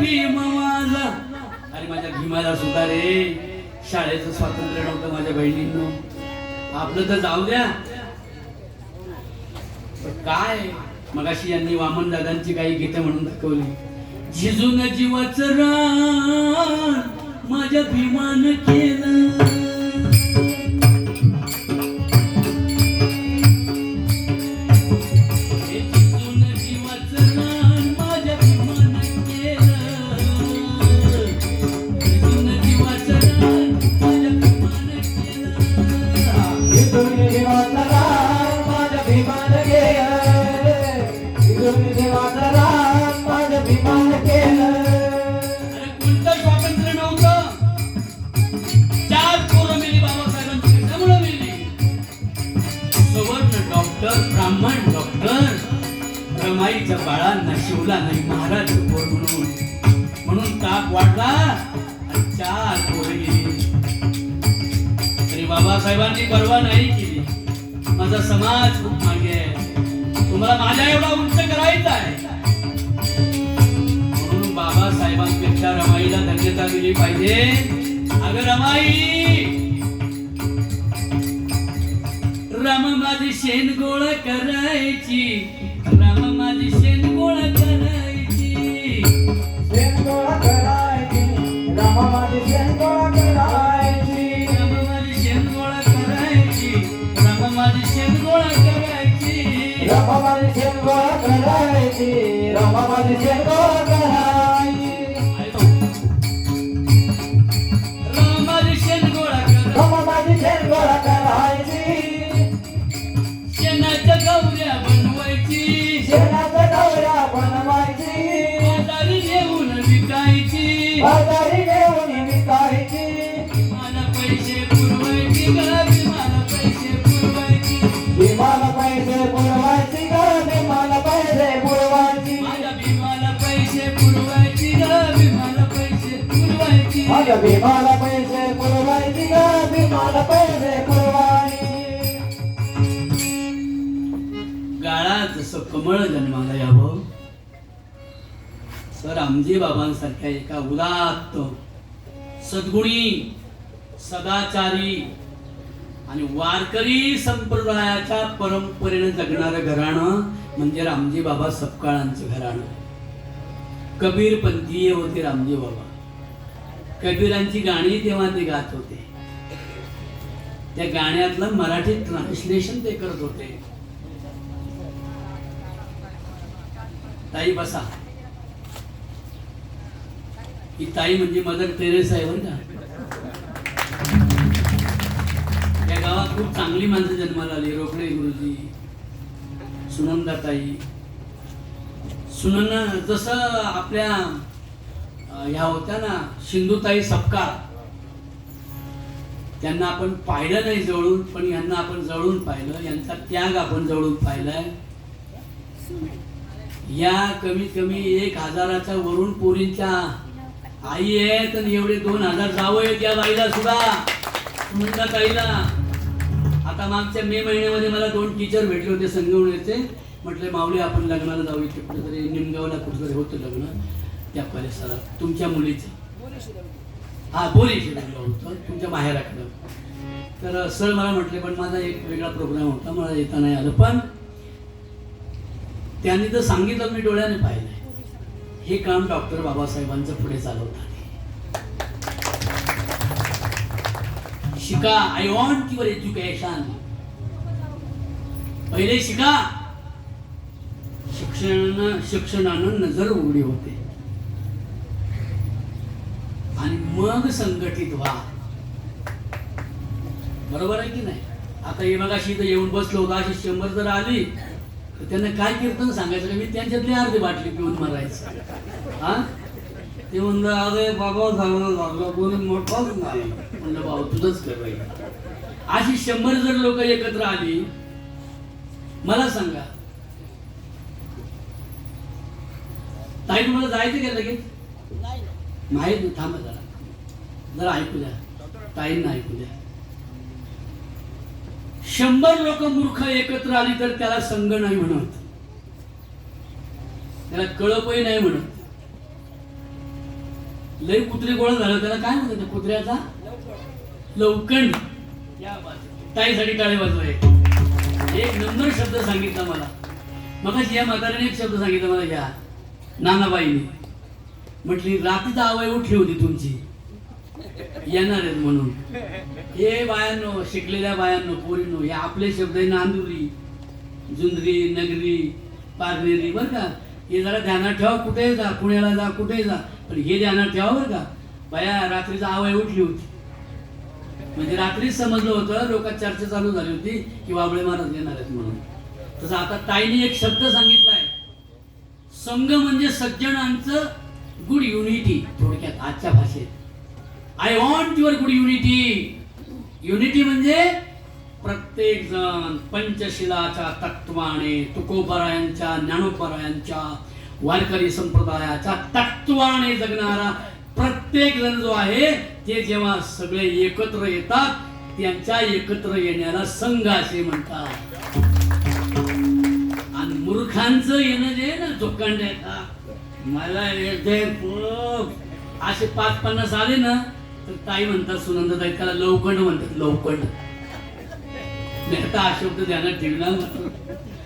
भीम माझा. अरे माझ्या भीमाला सुद्धा रे. शाळेचं स्वातंत्र्य नव्हतं माझ्या बहिणींनो. आपलं तर जाऊ द्या. काय? मगाशी यांनी वामन दादांची काही गीतं म्हणून दाखवली. झिजून जीवाचं रान माझ्या भीमान केलं. माझ्या केलं. अरे कोणतं स्वातंत्र्य नव्हतं. चार पोरं मेली बाबासाहेबांची कशामुळे मेली. सवर्ण डॉक्टर ब्राह्मण डॉक्टर. रमाईच्या बाळांना शिवला नाही महाराज पोर म्हणून. म्हणून ताप वाढला चार पोरं गेली. तरी बाबासाहेबांनी परवा नाही केली. माझा समाज खूप मागे आहे. तुम्हाला माझ्या एवढा उंच करायचा आहे. बाबासाहेबांपेक्षा रमाईला धन्यता दिली पाहिजे. अगं रमाई. राम माझी शेण गोळा करायची. राम माझी शेण गोळा करायची. शेंगोळा करायची. रामा माझी शेंगोळा करायची. राम माझी शेण गोळा करायची. राम माझी शेण गोळा करायची. रामा माझी शेंगोळा करायची. रामा माझी शेंगोळा करायची बाजारी घेऊन विकायची. मला पैसे पुरवायची गावी मला पैसे पुरवायची. विमान पैसे पुरवायची ग विमान पैसे पुरवायची. माझ्या भीमाला पैसे पुरवायची गावी मला पैसे पुरवायची. माझ्या भीमाला पैसे पुरवायची ग भीमाला पैसे पुरवायची. गाळात जसं कमळ जन्माला यावं. तर आमजे बाबांसारख्या एका उदात्त सद्गुणी सदाचारी आणि वारकरी संप्रदायाच्या परंपरेनं जगणारं घराणं म्हणजे रामजी बाबा सपकाळांचं घराणं. कबीर पंथीय होते रामजी बाबा. कबीरांची गाणी तेव्हा ते गात होते. त्या गाण्यातलं मराठी ट्रान्सलेशन ते करत होते. ताई बसा. ही ताई म्हणजे मदर टेरेस आहे बरं का? या गावात खूप चांगली माणसं जन्माला आली. रोकडे गुरुजी सुनंदा ताई. सुनंदा जसं आपल्या ह्या होत्या ना सिंधुताई सपकाळ. त्यांना आपण पाहिलं नाही जवळून पण यांना आपण जवळून पाहिलं. यांचा त्याग आपण जवळून पाहिलाय. या कमीत कमी एक हजाराच्या वरून पोरींच्या आई आहेत आणि एवढे दोन हजार जावं आहेत या बाईला सुद्धा. सुनंदा ताईला आता मागच्या मे महिन्यामध्ये मला दोन टीचर भेटले होते संगवण्याचे म्हटले माऊली आपण लग्नाला जाऊ इथे कुठेतरी निमगावला कुठेतरी होतं लग्न. त्या परिसरात तुमच्या मुलीचं. हा बोली शिरलं होतं. तुमच्या माहेराकडं तर सर मला म्हटले पण माझा एक वेगळा प्रोग्राम होता. मला येता नाही आलं. पण त्यांनी तर सांगितलं मी डोळ्याने पाहिलं हे काम डॉक्टर बाबासाहेबांचं पुढे चालवतात. शिका आय वॉन्ट युअर एज्युकेशन पहिले शिका. शिक्षण शिक्षणानं नजर उघडी होते. आणि मग संघटित व्हा. बरोबर आहे की नाही? आता हे बघा इथं येऊन बसलो होता अशी शंभर जर आली तर त्यांना काय कीर्तन सांगायचं का? मी त्यांच्यातली अर्धी बाटली पिऊन मारायचं. हा? ते म्हणलं अरे बाबा झालं लागलं कोणी मोठाच नाही म्हणलं बाबा तुझंच कर अशी शंभर जर लोक एकत्र आली मला सांगा. ताई तुम्हाला जायचं का लगेच? माहीत नाही थांबा जरा. जरा ऐकू द्या. ताईंना ऐकू द्या. शंभर लोक मूर्ख एकत्र आली तर त्याला संघ नाही म्हणत. त्याला कळपही नाही म्हणत. लय कुत्रे गोळा झालं त्याला काय म्हणतात कुत्र्याचा? लवकण या ताईसाठी टाळे वाजवाय एक. नंबर शब्द सांगितला मला. मग या म्हाताऱ्याने एक शब्द सांगितला मला घ्या नानाबाईने. म्हटली रात्रीचा आवय उठली होती तुमची. येणार आहेत म्हणून. हे बायांनो शिकलेल्या बायांनो पोरीनो हे आपले शब्द आहे नांदुरी जुंदरी नगरी पारनेरी बरं का? हे जरा ध्यानात ठेवा कुठेही जा पुण्याला जा कुठेही जा पण हे ध्यानात ठेवा बरं का? बाया रात्रीचा आवय उठली होती. म्हणजे रात्रीच समजलं होतं लोकात चर्चा चालू झाली होती की बाबळे महाराज येणार आहेत म्हणून. तसं आता ताईने एक शब्द सांगितलाय संघ म्हणजे सज्जनांचं गुड युनिटी थोडक्यात आजच्या भाषेत. I want your good unity unity म्हणजे प्रत्येक जण पंचशिलाच्या तत्वाने तुकोबरायांच्या ज्ञानोपरायांच्या वारकरी संप्रदायाच्या तत्वाने जगणारा प्रत्येक जण जो आहे ते जेव्हा सगळे एकत्र येतात त्यांच्या एकत्र येण्याला संघ असे म्हणतात. आणि मूर्खांचं येणं जे ना जोकांड येतात मला असे पाच पन्नास आले ना तर ताई म्हणतात सुनंदाताई त्याला लवकंड म्हणतात लवकंड. मी आता हा शब्द ध्यानात ठेवला.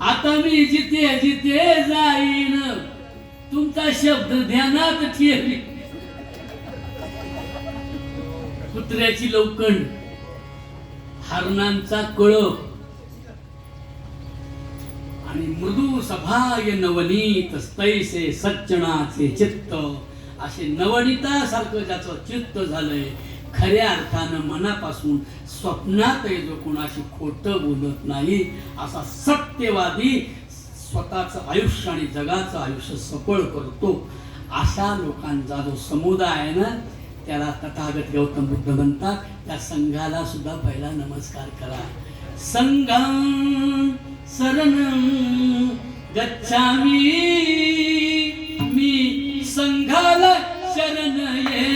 आता मी जिथे जिथे जाईन तुमचा शब्द ध्यानात ठेवी कुत्र्याची लवकंड हरणांचा कळप आणि मृदू सभाय नवनीत स्तैसे सच्चणाचे चित्त. असे नवनीतासारखं ज्याचं चित्त झालंय खऱ्या अर्थानं मनापासून स्वप्नात जो कोणाशी खोटं बोलत नाही असा सत्यवादी स्वतःचं आयुष्य आणि जगाचं आयुष्य सफळ करतो. अशा लोकांचा जो समुदाय आहे ना त्याला तथागत गौतम बुद्ध म्हणतात. त्या संघाला सुद्धा पहिला नमस्कार करा. संघ शरणं गच्छामी. संघाला शरण येतो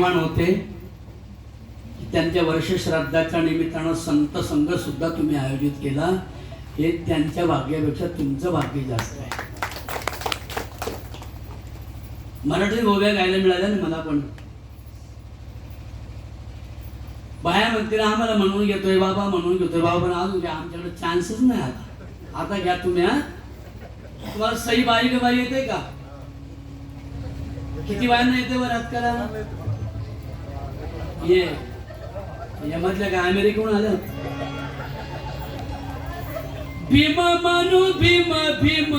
भाग्यवान होते त्यांच्या वर्ष श्राद्धाच्या निमित्तानं संत संघ सुद्धा तुम्ही आयोजित केला हे त्यांच्या भाग्यापेक्षा तुमचं भाग्य जास्त आहे. मराठी गोव्या गायला मिळाल्या ना मला पण. बाया म्हणतील आम्हाला म्हणून घेतोय बाबा म्हणून घेतोय बाबा. पण अजून घ्या आमच्याकडे चान्सच नाही आता. आता घ्या तुम्ही हा. तुम्हाला सही बाई का बाई येते का? किती बायांना येते बरं हात ये यामधल्या काय अमेरिकेहून आलं? भीम मानू भीम भीम.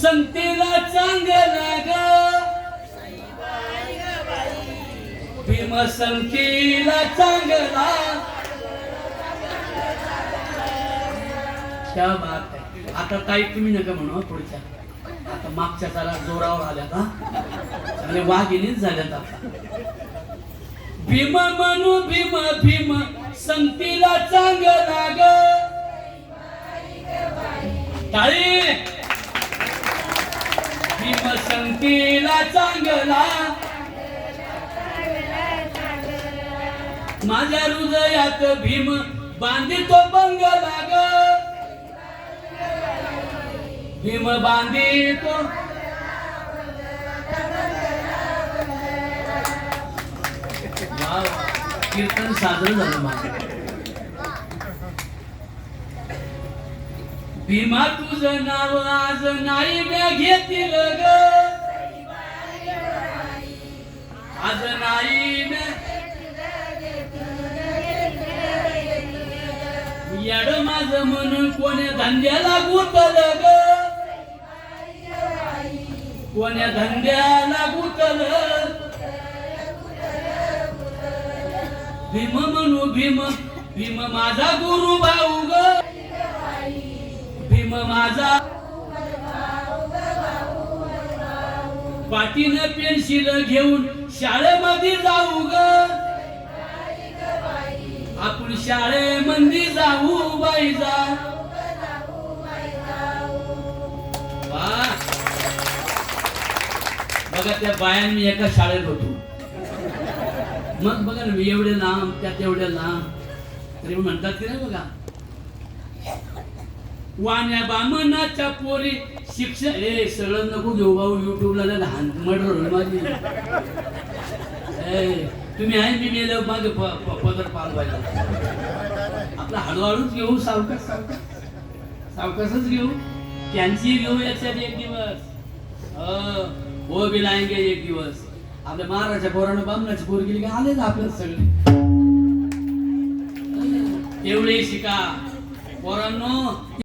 संतेला चांगला ग भीम संतेला चांगला त्या बात आता ताई तुम्ही नका म्हणू पुढच्या. आता मागच्या जरा जोरावर आल्यात हा. चांगले वाघिनीच झाल्यात आता. भीम मनू भीम भीम संतीला चांग लाग ताई! भीम संतीला चांगला. माझ्या हृदयात भीम बांधितो बंग लाग भीम बांधितो कीर्तन साजरं झालं माझं. भीमा तुझं नाव आज नाही घेतील ग. आज नाही याड माझ म्हणून कोण्या धंद्याला गुतल ग. कोण्या धंद्याला गुतल भीम म्हणू भीम भीम माझा गुरु भाऊ ग. भीम माझा पाठीनं पेन्सिल घेऊन शाळेमध्ये जाऊ ग. आपण शाळेमध्ये जाऊ बाई जा. बघा त्या बायां मी एका शाळेत होतो. मग बघा ना मी एवढे लांब त्यात एवढे लांब. तरी म्हणतात की नाही बघा? वाण्या बामनाच्या पोरी शिक्षण ए सगळं नको घेऊ भाऊ युट्यूबला लहान मर्डर माझी. ए, तुम्ही आहे मी मेलं माझे पदर पाल पाहिजे आपला हळूहळूच घेऊ सावकाश सावकाश. सावकाशच घेऊ. त्यांची घेऊ याच्यात एक दिवस. अ, हो, हो बी लायंगे एक दिवस. आपल्या महाराजा पोरानं बामणाची पोर गेली का आलेच आपल्याला सगळे. एवढे शिका. पोरांनो